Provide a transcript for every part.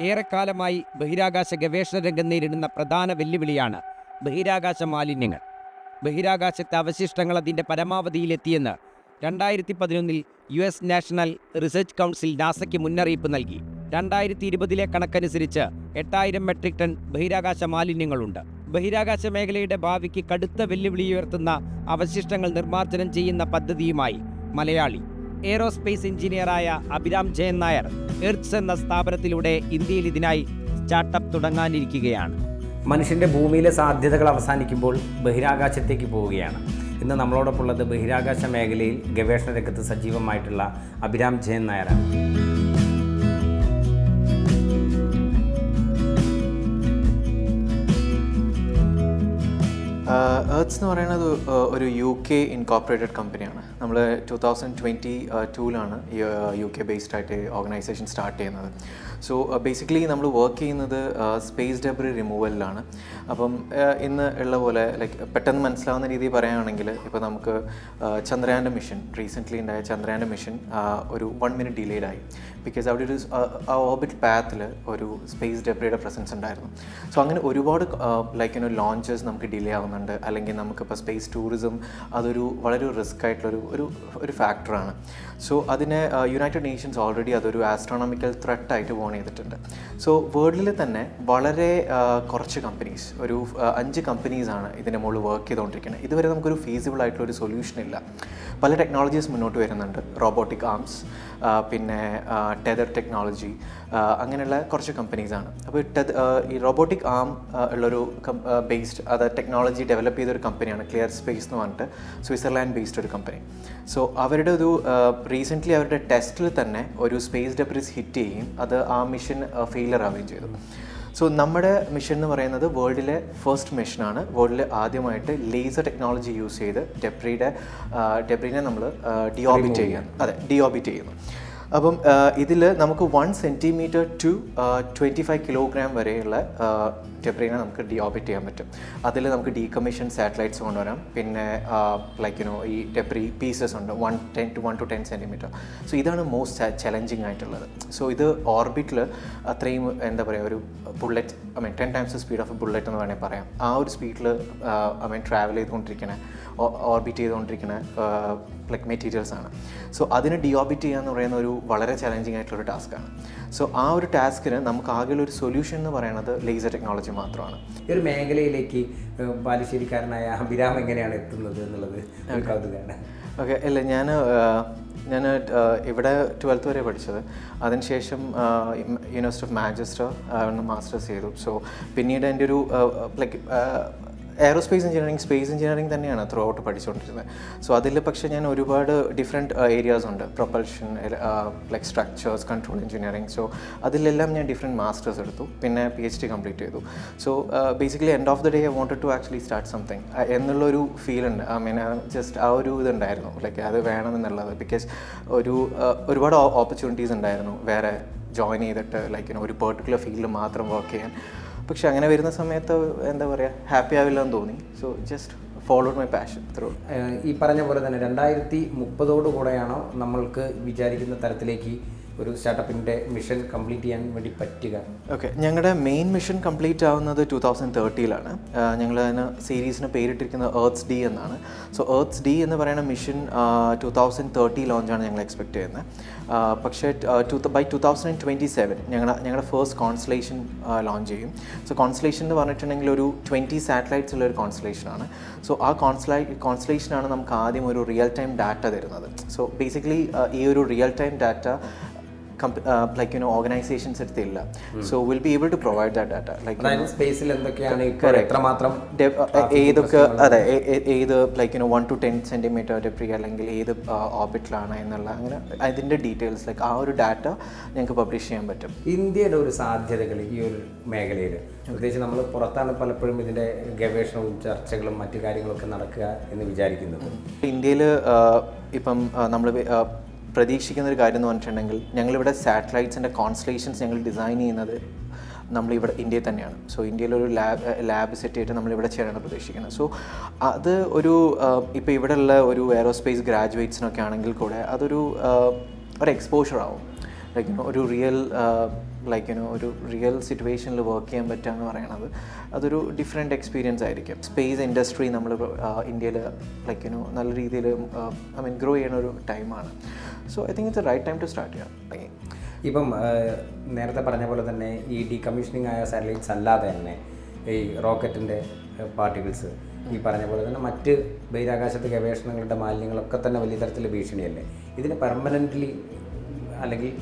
ഏറെക്കാലമായി ബഹിരാകാശ ഗവേഷണ രംഗം നേരിടുന്ന പ്രധാന വെല്ലുവിളിയാണ് ബഹിരാകാശ മാലിന്യങ്ങൾ. ബഹിരാകാശത്തെ അവശിഷ്ടങ്ങൾ അതിന്റെ പരമാവധിയിലെത്തിയെന്ന് രണ്ടായിരത്തി പതിനൊന്നിൽ U S National Research Council നാസയ്ക്ക് മുന്നറിയിപ്പ് നൽകി. രണ്ടായിരത്തി ഇരുപതിലെ കണക്കനുസരിച്ച് എട്ടായിരം മെട്രിക് ടൺ ബഹിരാകാശ മാലിന്യങ്ങളുണ്ട്. ബഹിരാകാശ മേഖലയുടെ ഭാവിക്ക് കടുത്ത വെല്ലുവിളി ഉയർത്തുന്ന അവശിഷ്ടങ്ങൾ നിർമ്മാർജനം ചെയ്യുന്ന പദ്ധതിയുമായി മലയാളി എയ്റോസ്പേസ് എഞ്ചിനീയറായ അഭിരാം ജയൻ നായർ എർത്ത്സ് എന്ന സ്ഥാപനത്തിലൂടെ ഇന്ത്യയിൽ ഇതിനായി സ്റ്റാർട്ടപ്പ് തുടങ്ങാനിരിക്കുകയാണ്. മനുഷ്യന്റെ ഭൂമിയിലെ സാധ്യതകൾ അവസാനിക്കുമ്പോൾ ബഹിരാകാശത്തേക്ക് പോവുകയാണ്. ഇന്ന് നമ്മളോടൊപ്പമുള്ളത് ബഹിരാകാശ മേഖലയിൽ ഗവേഷണ രംഗത്ത് സജീവമായിട്ടുള്ള അഭിരാം ജയൻ നായരാണ്. എർത്ത്സ് എന്ന് പറയുന്നത് ഒരു യു കെ ഇൻകോപ്പറേറ്റഡ് കമ്പനിയാണ് നമ്മൾ ടു തൗസൻഡ് ട്വന്റി ടൂലാണ് യു കെ ബേസ്ഡ് ആയിട്ട് ഓർഗനൈസേഷൻ സ്റ്റാർട്ട് ചെയ്യുന്നത്. സോ ബേസിക്കലി നമ്മൾ വർക്ക് ചെയ്യുന്നത് സ്പേസ് ഡെബ്രി റിമൂവലിലാണ് അപ്പം uh, ഇന്ന് ഉള്ള പോലെ ലൈക്ക് പെട്ടെന്ന് മനസ്സിലാവുന്ന രീതിയിൽ പറയുകയാണെങ്കിൽ ഇപ്പോൾ നമുക്ക് uh, ചന്ദ്രയാന്റെ മിഷൻ റീസെന്റ്ലി ഉണ്ടായ ചന്ദ്രയാന്റെ മിഷൻ ഒരു വൺ മിനിറ്റ് ഡിലേഡ് ആയി. ബിക്കോസ് അവിടെ ഒരു ആ ഓർബിറ്റ് പാത്തിൽ ഒരു സ്പേസ് ഡെബ്രിയുടെ പ്രസൻസ് ഉണ്ടായിരുന്നു. സോ അങ്ങനെ ഒരുപാട് ലൈക്ക് യുനോ ലോഞ്ചസ് നമുക്ക് ഡിലേ ആവുന്നുണ്ട്. അല്ലെങ്കിൽ നമുക്കിപ്പോൾ സ്പേസ് ടൂറിസം അതൊരു വളരെ റിസ്ക് ആയിട്ടുള്ളൊരു ഒരു ഒരു ഫാക്ടറാണ് സോ അതിനെ യുണൈറ്റഡ് നേഷൻസ് ഓൾറെഡി അതൊരു ആസ്ട്രോണമിക്കൽ ത്രെട്ടായിട്ട് വോൺ ചെയ്തിട്ടുണ്ട്. സോ വേൾഡിൽ തന്നെ വളരെ കുറച്ച് കമ്പനീസ് ഒരു അഞ്ച് കമ്പനീസാണ് ഇതിന്റെ മുകളിൽ വർക്ക് ചെയ്തുകൊണ്ടിരിക്കുന്നത്. ഇതുവരെ നമുക്കൊരു ഫീസിബിൾ ആയിട്ടുള്ള ഒരു സൊല്യൂഷൻ ഇല്ല. പല ടെക്നോളജീസ് മുന്നോട്ട് വരുന്നുണ്ട്. റോബോട്ടിക് ആംസ് പിന്നെ ടെതർ ടെക്നോളജി അങ്ങനെയുള്ള കുറച്ച് കമ്പനീസാണ് അപ്പോൾ ടെത് ഈ റോബോട്ടിക് ആം ഉള്ളൊരു ബേസ്ഡ് അത് ടെക്നോളജി ഡെവലപ്പ് ചെയ്തൊരു കമ്പനിയാണ് ക്ലിയർ സ്പേസ് എന്ന് പറഞ്ഞിട്ട് സ്വിറ്റ്സർലാൻഡ് ബേസ്ഡ് ഒരു കമ്പനി സോ അവരുടെ ഒരു റീസെന്റ്ലി അവരുടെ ടെസ്റ്റിൽ തന്നെ ഒരു സ്പേസ് ഡെബ്രിസ് ഹിറ്റ് ചെയ്യുകയും അത് ആ മിഷൻ ഫെയിലർ ആവുകയും ചെയ്തു. സോ നമ്മുടെ മിഷൻ എന്ന് പറയുന്നത് വേൾഡിലെ ഫസ്റ്റ് മിഷനാണ് വേൾഡിൽ ആദ്യമായിട്ട് ലേസർ ടെക്നോളജി യൂസ് ചെയ്ത് ഡെബ്രിയുടെ ഡെബ്രിനെ നമ്മൾ ഡിയോബിറ്റ് ചെയ്യുന്നു അതെ ഡിയോബിറ്റ് ചെയ്യുന്നു. അപ്പം ഇതിൽ നമുക്ക് one centimetre to twenty five kilogram വരെയുള്ള ടെബ്രീനെ നമുക്ക് ഡിയോബിറ്റ് ചെയ്യാൻ പറ്റും. അതിൽ നമുക്ക് ഡീകമ്മീഷൻ സാറ്റലൈറ്റ്സ് കൊണ്ടുവരാം. പിന്നെ ലൈക്ക് യുനോ ഈ ടെബ്രി പീസസ് ഉണ്ട്. One ten to one to ten centimetre so ഇതാണ് മോസ്റ്റ് ചലഞ്ചിങ് ആയിട്ടുള്ളത്. സോ ഇത് ഓർബിറ്റിൽ അത്രയും എന്താ പറയുക ഒരു bullet I mean ten times speed of bullet എന്ന് വേണമെങ്കിൽ പറയാം. ആ ഒരു സ്പീഡിൽ ഐ മീൻ ട്രാവൽ ചെയ്തുകൊണ്ടിരിക്കുന്ന ഓർബിറ്റ് ചെയ്തുകൊണ്ടിരിക്കുന്ന ലൈക്ക് മെറ്റീരിയൽസ് ആണ്. സോ അതിനെ ഡിയോബിറ്റ് ചെയ്യുക എന്ന് പറയുന്ന ഒരു വളരെ ചലഞ്ചിങ് ആയിട്ടുള്ളൊരു ടാസ്ക്കാണ് സോ ആ ഒരു ടാസ്കിന് നമുക്ക് ആകെയുള്ള ഒരു സൊല്യൂഷൻ എന്ന് പറയുന്നത് ലേസർ ടെക്നോളജി മാത്രമാണ്. ഈ ഒരു മേഖലയിലേക്ക് ബാലുശ്ശേരിക്കാരനായ അഭിരാം എങ്ങനെയാണ് എത്തുന്നത് എന്നുള്ളത് ഓക്കെ അല്ല ഞാൻ ഞാൻ ഇവിടെ ട്വൽത്ത് വരെ പഠിച്ചത്. അതിനുശേഷം യൂണിവേഴ്സിറ്റി ഓഫ് മാഞ്ചസ്റ്റർ മാസ്റ്റേഴ്സ് ചെയ്തു. സോ പിന്നീട് എന്റെ ഒരു like aerospace engineering space engineering തന്നെയാണ് ത്രൂ ഔട്ട് പഠിച്ചുകൊണ്ടിരുന്നത് സോ അതിൽ പക്ഷേ ഞാൻ ഒരുപാട് ഡിഫറെന്റ് ഏരിയാസ് ഉണ്ട്. Propulsion like structures control engineering so അതിലെല്ലാം ഞാൻ ഡിഫറെന്റ് മാസ്റ്റേഴ്സ് എടുത്തു. പിന്നെ പി എച്ച് ഡി കംപ്ലീറ്റ് ചെയ്തു. So basically end of the day I wanted to actually start something എന്നുള്ളൊരു ഫീൽ ഉണ്ട്. ഐ മീൻ ജസ്റ്റ് ആ ഒരു ഇതുണ്ടായിരുന്നു. ലൈക്ക് അത് വേണമെന്നുള്ളത്. ബിക്കോസ് ഒരു uh, ഒരുപാട് ഓപ്പർച്യൂണിറ്റീസ് ഉണ്ടായിരുന്നു. വേറെ ജോയിൻ ചെയ്തിട്ട് ലൈക്ക് ഒരു പെർട്ടിക്കുലർ ഫീൽഡിൽ മാത്രം വർക്ക് ചെയ്യാൻ. പക്ഷെ അങ്ങനെ വരുന്ന സമയത്ത് എന്താ പറയുക ഹാപ്പി ആവില്ല എന്ന് തോന്നി. So just followed my passion through ഈ പറഞ്ഞ പോലെ തന്നെ രണ്ടായിരത്തി മുപ്പതോടു കൂടെയാണോ നമ്മൾക്ക് വിചാരിക്കുന്ന തരത്തിലേക്ക് ഒരു സ്റ്റാർട്ടപ്പിന്റെ മിഷൻ കംപ്ലീറ്റ് ചെയ്യാൻ വേണ്ടി പറ്റുക. ഓക്കെ ഞങ്ങളുടെ മെയിൻ മിഷൻ കംപ്ലീറ്റ് ആവുന്നത് ടു തൗസൻഡ് തേർട്ടിയിലാണ് ഞങ്ങൾ അതിന് സീരീസിന് പേരിട്ടിരിക്കുന്നത് എർത്ത്സ് ഡി എന്നാണ്. സോ എർത്ത്സ് ഡി എന്ന് പറയുന്ന മിഷൻ ടു തൗസൻഡ് തേർട്ടി ലോഞ്ചാണ് ഞങ്ങൾ എക്സ്പെക്ട് ചെയ്യുന്നത്. പക്ഷേ two by two thousand twenty seven ഞങ്ങളുടെ ഞങ്ങളുടെ ഫസ്റ്റ് കോൺസലേഷൻ ലോഞ്ച് ചെയ്യും. സോ കോൺസലേഷൻ എന്ന് പറഞ്ഞിട്ടുണ്ടെങ്കിൽ ഒരു ട്വന്റി സാറ്റലൈറ്റ്സ് ഉള്ള ഒരു കോൺസലേഷനാണ് സോ ആ കോൺസലൈ കോൺസലേഷനാണ് നമുക്ക് ആദ്യം ഒരു റിയൽ ടൈം ഡാറ്റ തരുന്നത് സോ ബേസിക്കലി ഈ ഒരു real time data like you know organisations എടുത്തില്ല. So will be able to provide that data like സ്പേസിൽ എന്തൊക്കെയാണ് എത്രമാത്രം ഏതൊക്കെ അതെ ഏത് like you know one to ten centimetre debris അല്ലെങ്കിൽ ഏത് ഓർബിറ്റിലാണ് എന്നുള്ള അങ്ങനെ അതിന്റെ ഡീറ്റെയിൽസ് ലൈക്ക് ആ ഒരു ഡാറ്റ ഞങ്ങൾക്ക് പബ്ലിഷ് ചെയ്യാൻ പറ്റും. ഇന്ത്യയുടെ ഒരു സാധ്യതകൾ ഈ ഒരു മേഖലയിൽ. പ്രത്യേകിച്ച് നമ്മൾ പുറത്താണ് പലപ്പോഴും ഇതിന്റെ ഗവേഷണവും ചർച്ചകളും മറ്റു കാര്യങ്ങളൊക്കെ നടക്കുക എന്ന് വിചാരിക്കുന്നത്. ഇന്ത്യയിൽ ഇപ്പം നമ്മൾ പ്രതീക്ഷിക്കുന്ന ഒരു കാര്യം എന്ന് പറഞ്ഞിട്ടുണ്ടെങ്കിൽ ഞങ്ങളിവിടെ സാറ്റലൈറ്റ്സിന്റെ കോൺസ്റ്റലേഷൻസ് ഞങ്ങൾ ഡിസൈൻ ചെയ്യുന്നത് നമ്മളിവിടെ ഇന്ത്യയിൽ തന്നെയാണ്. സോ ഇന്ത്യയിലൊരു ലാബ് ലാബ് സെറ്റ് ചെയ്തിട്ട് നമ്മളിവിടെ ചെയ്യാനാണ് പ്രതീക്ഷിക്കുന്നത്. സോ അത് ഒരു ഇപ്പോൾ ഉള്ള ഒരു എയറോസ്പേസ് ഗ്രാജുവേറ്റ്സിനൊക്കെ ആണെങ്കിൽ കൂടെ അതൊരു ഒരു എക്സ്പോഷർ ആവും. ലൈക്ക് ഒരു റിയൽ ലൈക്ക് യുനോ ഒരു റിയൽ സിറ്റുവേഷനിൽ വർക്ക് ചെയ്യാൻ പറ്റുക എന്ന് പറയുന്നത് അതൊരു ഡിഫറെന്റ് എക്സ്പീരിയൻസ് ആയിരിക്കും. സ്പേസ് ഇൻഡസ്ട്രി നമ്മൾ ഇന്ത്യയിൽ ലൈക്ക് യുനോ നല്ല രീതിയിൽ ഐ മീൻ ഗ്രോ ചെയ്യണ ഒരു ടൈമാണ് so I think it's right time to start ചെയ്യാം ഇപ്പം നേരത്തെ പറഞ്ഞ പോലെ തന്നെ ഈ ഡീകമ്മീഷനിങ് ആയ സാറ്റലൈറ്റ്സ് അല്ലാതെ തന്നെ ഈ റോക്കറ്റിന്റെ പാർട്ടിക്കിൾസ് ഈ പറഞ്ഞ പോലെ തന്നെ മറ്റ് ബഹിരാകാശത്തെ ഗവേഷണങ്ങളുടെ മാലിന്യങ്ങളൊക്കെ തന്നെ വലിയ തരത്തിൽ ഭീഷണിയല്ലേ? ഇതിന് പെർമനന്റ്ലി അല്ലെങ്കിൽ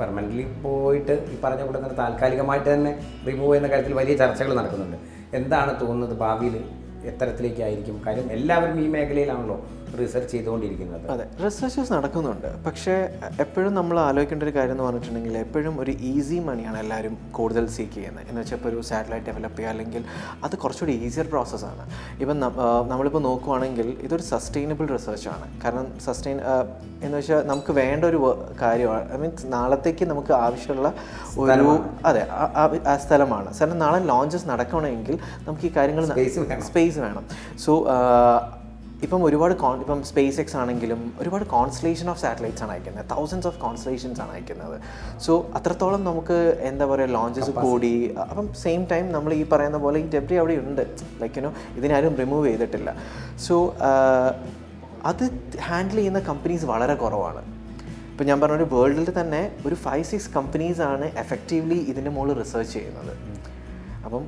പെർമനന്റ്ലി പോയിട്ട് ഈ പറഞ്ഞ പോലെ തന്നെ താൽക്കാലികമായിട്ട് തന്നെ റിമൂവ് ചെയ്യുന്ന കാര്യത്തിൽ വലിയ ചർച്ചകൾ നടക്കുന്നുണ്ട്. എന്താണ് തോന്നുന്നത് ഭാവിയിൽ എത്തരത്തിലേക്കായിരിക്കും? കാര്യം എല്ലാവരും ഈ മേഖലയിലാണല്ലോ. റിസർച്ച് ചെയ്തുകൊണ്ടിരിക്കുന്നത്. അതെ റിസർച്ചസ് നടക്കുന്നുണ്ട്. പക്ഷേ എപ്പോഴും നമ്മൾ ആലോചിക്കേണ്ട ഒരു കാര്യം എന്ന് പറഞ്ഞിട്ടുണ്ടെങ്കിൽ എപ്പോഴും ഒരു ഈസി മണിയാണ് എല്ലാവരും കൂടുതൽ സീക്ക് ചെയ്യുന്നത്. എന്ന് വെച്ചാൽ ഇപ്പോൾ ഒരു സാറ്റലൈറ്റ് ഡെവലപ്പ് ചെയ്യുക അല്ലെങ്കിൽ അത് കുറച്ചുകൂടി ഈസിയർ പ്രോസസ്സാണ് ഇപ്പം നമ്മളിപ്പോൾ നോക്കുവാണെങ്കിൽ ഇതൊരു സസ്റ്റൈനബിൾ റിസർച്ചാണ് കാരണം സസ്റ്റൈൻ എന്ന് വെച്ചാൽ നമുക്ക് വേണ്ട ഒരു കാര്യമാണ് ഐ മീൻസ് നാളത്തേക്ക് നമുക്ക് ആവശ്യമുള്ള ഒരു അതെ ആ- സ്ഥലമാണ്. കാരണം നാളെ ലോഞ്ചസ് നടക്കണമെങ്കിൽ നമുക്ക് ഈ കാര്യങ്ങൾ സ്പേസ് വേണം. സോ ഇപ്പം ഒരുപാട് കോൺ ഇപ്പം സ്പേസ് എക്സ് ആണെങ്കിലും ഒരുപാട് കോൺസ്റ്റലേഷൻ ഓഫ് സാറ്റലൈറ്റ്സ് ആണ് അയക്കുന്നത്. തൗസൻഡ്സ് ഓഫ് കോൺസ്റ്റലേഷൻസ് ആണ് അയക്കുന്നത്. സോ അത്രത്തോളം നമുക്ക് എന്താ പറയുക ലോഞ്ചസ് കൂടി അപ്പം സെയിം ടൈം നമ്മൾ ഈ പറയുന്ന പോലെ ഈ ഡെബ്രി അവിടെ ഉണ്ട്. ലൈക്ക് യുനോ ഇതിനാരും റിമൂവ് ചെയ്തിട്ടില്ല. സോ അത് ഹാൻഡിൽ ചെയ്യുന്ന കമ്പനീസ് വളരെ കുറവാണ്. ഇപ്പം ഞാൻ പറഞ്ഞ ഒരു വേൾഡിൽ തന്നെ ഒരു ഫൈവ് സിക്സ് കമ്പനീസാണ് എഫക്റ്റീവ്ലി ഇതിന്റെ മുകളിൽ റിസർച്ച് ചെയ്യുന്നത്. അപ്പം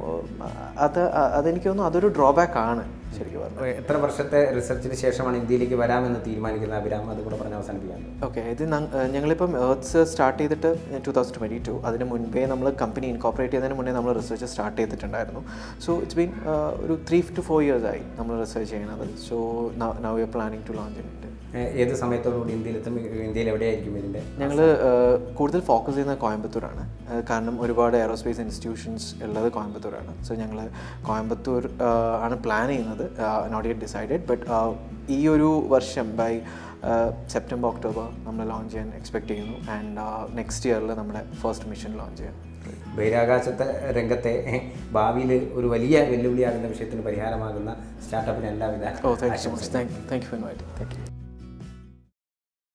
അത് അതെനിക്ക് തോന്നുന്നു അതൊരു ഡ്രോബാക്ക് ആണ്. ശരിക്കും എത്ര വർഷത്തെ റിസർച്ചിന് ശേഷമാണ് ഇന്ത്യയിലേക്ക് വരാമെന്ന് തീരുമാനിക്കുന്ന അഭിരാം? അത് കൂടെ പറഞ്ഞ് അവസാനിപ്പിക്കാൻ ഓക്കെ ഇത് ഞങ്ങളിപ്പം എർത്ത്സ് സ്റ്റാർട്ട് ചെയ്തിട്ട് ടു തൗസൻഡ് ട്വന്റി ടു അതിന് മുൻപേ നമ്മൾ കമ്പനി ഇൻകോപ്പറേറ്റ് ചെയ്തതിന് മുന്നേ നമ്മൾ റിസർച്ച് സ്റ്റാർട്ട് ചെയ്തിട്ടുണ്ടായിരുന്നു. സോ ഇറ്റ്സ് ബീൻ ഒരു ത്രീ ടു ഫോർ ഇയേഴ്സ് ആയി നമ്മൾ റിസർച്ച് ചെയ്യുന്നത്. So now you planning to launch in India ഏത് സമയത്തോടുകൂടി ഇന്ത്യയിലെത്തും ഇന്ത്യയിൽ എവിടെയായിരിക്കും ഇതിന്റെ ഞങ്ങൾ കൂടുതൽ ഫോക്കസ് ചെയ്യുന്നത് കോയമ്പത്തൂരാണ്. കാരണം ഒരുപാട് എയറോസ്പേസ് ഇൻസ്റ്റിറ്റ്യൂഷൻസ് ഉള്ളത് കോയമ്പത്തൂരാണ്. സോ ഞങ്ങൾ കോയമ്പത്തൂർ ആണ് പ്ലാൻ ചെയ്യുന്നത്. നോട്ട് യെറ്റ് ഡിസൈഡഡ് ബട്ട് ഈ ഒരു വർഷം ബൈ സെപ്റ്റംബർ ഒക്ടോബർ നമ്മൾ ലോഞ്ച് ചെയ്യാൻ എക്സ്പെക്ട് ചെയ്യുന്നു. ആൻഡ് നെക്സ്റ്റ് ഇയറിൽ നമ്മുടെ ഫസ്റ്റ് മിഷൻ ലോഞ്ച് ചെയ്യാം. ബഹിരാകാശത്തെ രംഗത്തെ ഭാവിയിൽ ഒരു വലിയ വെല്ലുവിളിയാകുന്ന വിഷയത്തിന് പരിഹാരമാകുന്ന സ്റ്റാർട്ടപ്പിന് എല്ലാവിധ ഓ thank you thank you for inviting thank you